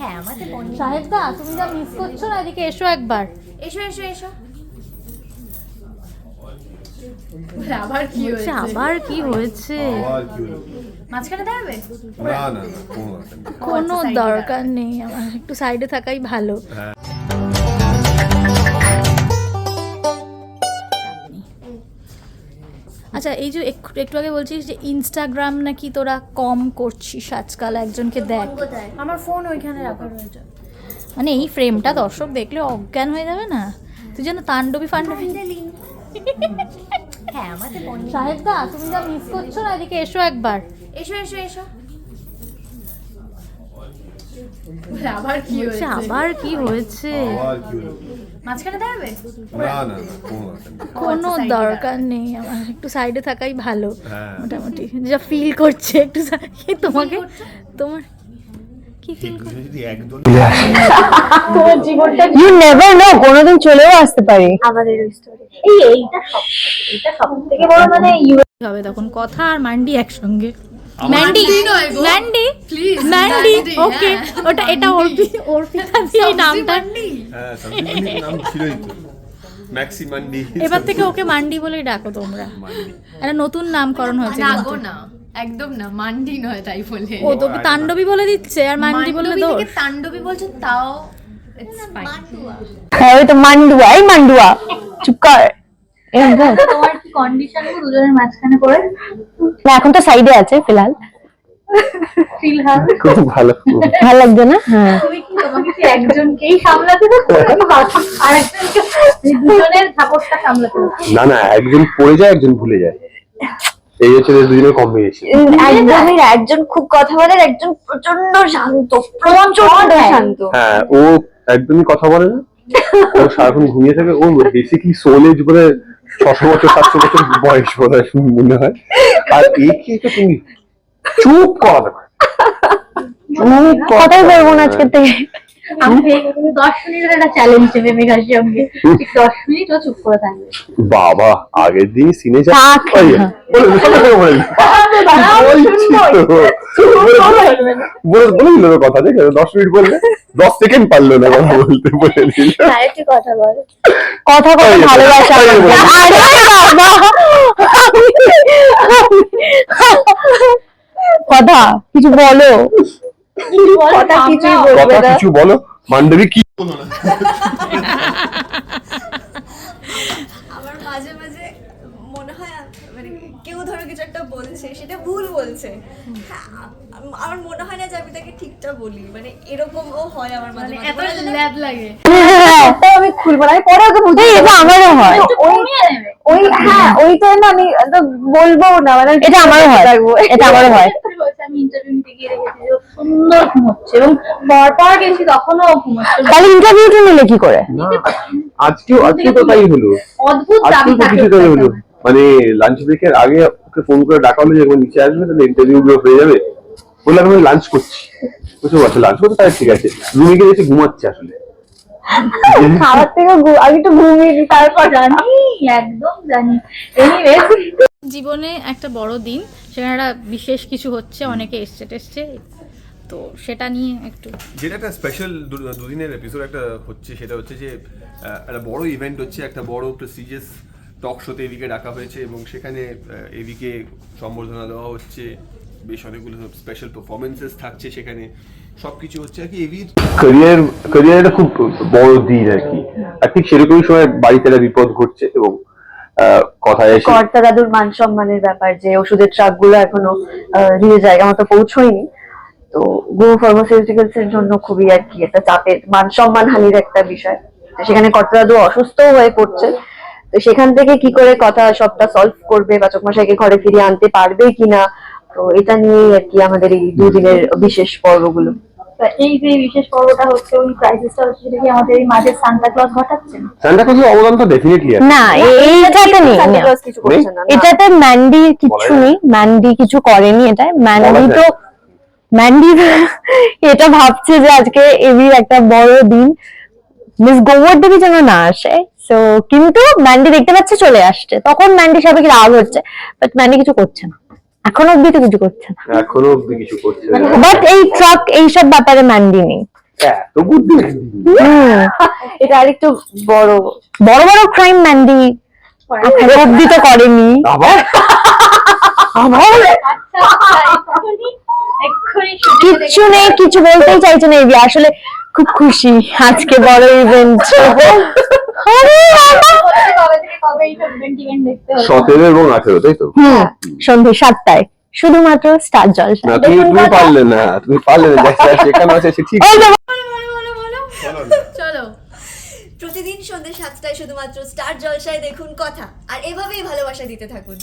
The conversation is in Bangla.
হ্যাঁ আমাদের বন্ধু সাহেবদা তুমি যা মিস করছ না এদিকে এসো একবার। এসো এসো এসো। আবার কি হয়েছে? আবার কি হয়েছে? আবার কি হলো? মাঝখানে দাঁড়াবে? না না না কোনো দরকার নেই। দরকার নেই আমার একটু সাইডে থাকাই ভালো। আচ্ছা এই যে একটু একটু আগে বলছিস যে ইনস্টাগ্রাম নাকি তোরা কম করছিস আজকাল একজনকে দেখ। আমার ফোন ওইখানে রাখা রয়েছে। মানে এই ফ্রেমটা দর্শক দেখলে অজ্ঞান হয়ে যাবে না? তুই যেন তাণ্ডবি ফান্ডবি হ্যাঁ আমাদের সাহেবদা তুমি যা মিস করছ না এদিকে এসো একবার। এসো এসো এসো। আবার কি বলছে, আবার কি হয়েছে? মাঝখানে দাঁড়াবে? না না কোনো কোনো দরকার নেই। আমার। একটু সাইডে থাকাই ভালো হ্যাঁ। মোটামুটি। যা ফিল করছে একটু তোমাকে? তোমার কি ফিল এগুলো ইউ নেভার নো কোনোদিন চলেও আসতে পারি। আমাদের এই এইটা সব এটা সব থেকে বড় মানে হবে তখন কথা আর মান্ডি একসঙ্গে। ম্যান্ডি। Mandy Mandy okay. ওটা এটা অর্পি অর্পিতা দিয়ে নামটা। হ্যাঁ নাম ছিলই তো। ম্যাক্সি মান্ডি এবার থেকে ওকে মান্ডি বলেই ডাকো তোমরা। একটা নতুন নামকরণ হয়েছে না গো না একদম না মান্ডি নয় তাই বলে। ও তো তাণ্ডবী বলে দিচ্ছে আর মান্ডি বলে থেকে তাণ্ডবী বলছেন তাও fine. হ্যাঁ ওই তো মান্ডুয়া এই মান্ডুয়া চুপ কর। তোমার কি কন্ডিশন দুজনের মাঝখানে করে না এখন তো সাইডে আছে ফিলহাল। খুব ভালো। ভালো লাগছে না? হ্যাঁ। একজনকেই সামলাতে দুজনের সাপোর্টটা সামলাতে না না একজন পড়ে যায় একজন ভুলে যায়। এই হচ্ছে দুজনের কম্বিনেশন একদমই না, একজন খুব কথা বলে একজন প্রচণ্ড শান্ত। প্রচণ্ড শান্ত। হ্যাঁ ও একদমই কথা বলে না। ও সারাক্ষণ ঘুমিয়ে থাকে। ও বেসিকলি সোল এজ বলে ছশো বছর, সাতশো বছর বয়স বোধ হয় মনে হয়। আর একে তো তুমি? চুপ করা। চুপ কথাই বলব না আজকের থেকে। আমি দশ মিনিটের একটা চ্যালেঞ্জ দেবে মেঘার সঙ্গে। ঠিক দশ মিনিট ও চুপ করে থাকবে। বাবা আগের দিন সিনে যা থাক। ওই, বলে দিল কথা দশ মিনিট বললে দশ সেকেন্ড পারল না কথা বলতে বলে দিল। কথা বল। কথা বলে ভালোবাসা কথা কিছু বলো। কথা কিছুই বলবে না। কিছু বলো মান্ডবী কি? আমার মাঝে মাঝে মনে হয় মানে কেউ ধরো কিছু একটা বলছে সেটা ভুল বলছে। হ্যাঁ আমার মনে হয় না যে আমি তাকে ঠিকটা বলি। মানে এরকমও হয় আমার মাঝে মাঝে। এত মনে হয় ল্যাদ লাগে। আমি খুলবো না আমি পরে ওকে বুঝিয়ে এটা আমারও হয়। ওই হ্যাঁ ওই টাইমে আমি তো বলব না মানে এটা আমারও হয়। এটা আমারও হয়। ইন্টারভিউ নিতে গিয়ে দেখেছি যে সুন্দর ঘুমোচ্ছে এবং পরপর গেছি তখনও ঘুমোচ্ছে। তাহলে ইন্টারভিউটা নিলে কি করে? না আজকেও আজকে তো তাই হলো। অদ্ভুত দাবি থাকে হলো। মানে লাঞ্চ ব্রেকের আগে ওকে ফোন করে ডাকা হলো যে একবার নিচে আসবে তাহলে ইন্টারভিউ গুলো হয়ে যাবে। বললাম আমি লাঞ্চ করছি। বুঝতে পারছ? লাঞ্চ করতে তাহলে ঠিক আছে। রুমে গিয়ে এসে ঘুমাচ্ছে আসলে। খাওয়ার থেকে আমি একটু ঘুমিয়ে তারপর জানি। একদম জানি। এনিওয়ে জীবনে একটা বড় দিন সেখানে একটা বিশেষ কিছু হচ্ছে অনেকে এসছে টেসছে তো সেটা নিয়ে একটু যেটা একটা স্পেশাল দুদিনের এপিসোড একটা হচ্ছে সেটা হচ্ছে যে আহ, একটা বড় ইভেন্ট হচ্ছে একটা বড় প্রেস্টিজিয়াস টক শোতে এদিকে ডাকা হয়েছে এবং সেখানে এদিকে সম্বর্ধনা দেওয়া হচ্ছে বেশ অনেকগুলো স্পেশাল পারফরমেন্সেস থাকছে সেখানে সবকিছু হচ্ছে আর কি এভির ক্যারিয়ার ক্যারিয়ারটা খুব বড় দিন আর কি। আর ঠিক সেরকমই সময় বাড়িতে একটা বিপদ ঘটছে এবং কথায় কর্তা দাদুর মান সম্মানের ব্যাপার, যে ওষুধের ট্রাকগুলো এখনও নিজের জায়গা মতো পৌঁছয়নি। তো গো ফার্মাসিউটিক্যালস এর জন্য খুবই আর কি একটা চাপের, মান সম্মান হানির একটা বিষয়। সেখানে কর্তা দাদু অসুস্থ হয়ে পড়ছে। তো সেখান থেকে কি করে কথা সবটা সলভ করবে বা চকমাশাইকে ঘরে ফিরিয়ে আনতে পারবে কিনা, তো এটা নিয়েই আর কি আমাদের এই দুদিনের বিশেষ পর্বগুলো। তা এই যে বিশেষ পর্বটা হচ্ছে ওই ক্রাইসিসটা হচ্ছে সেটা কি আমাদের এই মাঝে সান্তা ক্লজ ঘটাচ্ছে? না সান্টা ক্লজের অবদান তো ডেফিনেটলি আছে। না এইটাতে নেই। এটাতে ম্যান্ডি কিছু নেই। ম্যান্ডি কিছু করেনি এটা ম্যান্ডি তো ম্যান্ডি এটা ভাবছে যে আজকে এবির একটা বড় দিন। মিস গোবর্ধবী যেন না আসে। সো কিন্তু ম্যান্ডি দেখতে পাচ্ছে চলে আসছে। তখন ম্যান্ডি সবাইকে রাগ হচ্ছে। বাট ম্যান্ডি কিছু করছে না। এখন অব্দি তো কিছু করছে না। এখনও অব্দি কিছু করছে না। বাট এই ট্রাক এইসব ব্যাপারে ম্যান্ডি নেই। বুদ্ধি এটা আরেকটু বড় বড় বড় ক্রাইম ম্যান্ডি এখন অব্দি তো করেনি। কিচ্ছু নেই কিছু বলতেই চাইছে না এবি আসলে খুব খুশি আজকে বড় ইভেন্ট সতেরো এবং আঠেরো তাই তো? হ্যাঁ সন্ধ্যে সাতটায়। শুধুমাত্র স্টার জলসা তুমি তুমি পারলে না তুমি পারলে না যা আছে সে ঠিক চলো। প্রতিদিন সন্ধ্যে সাতটায় শুধুমাত্র স্টার জলসায় দেখুন কথা। আর এভাবেই ভালোবাসা দিতে থাকুন।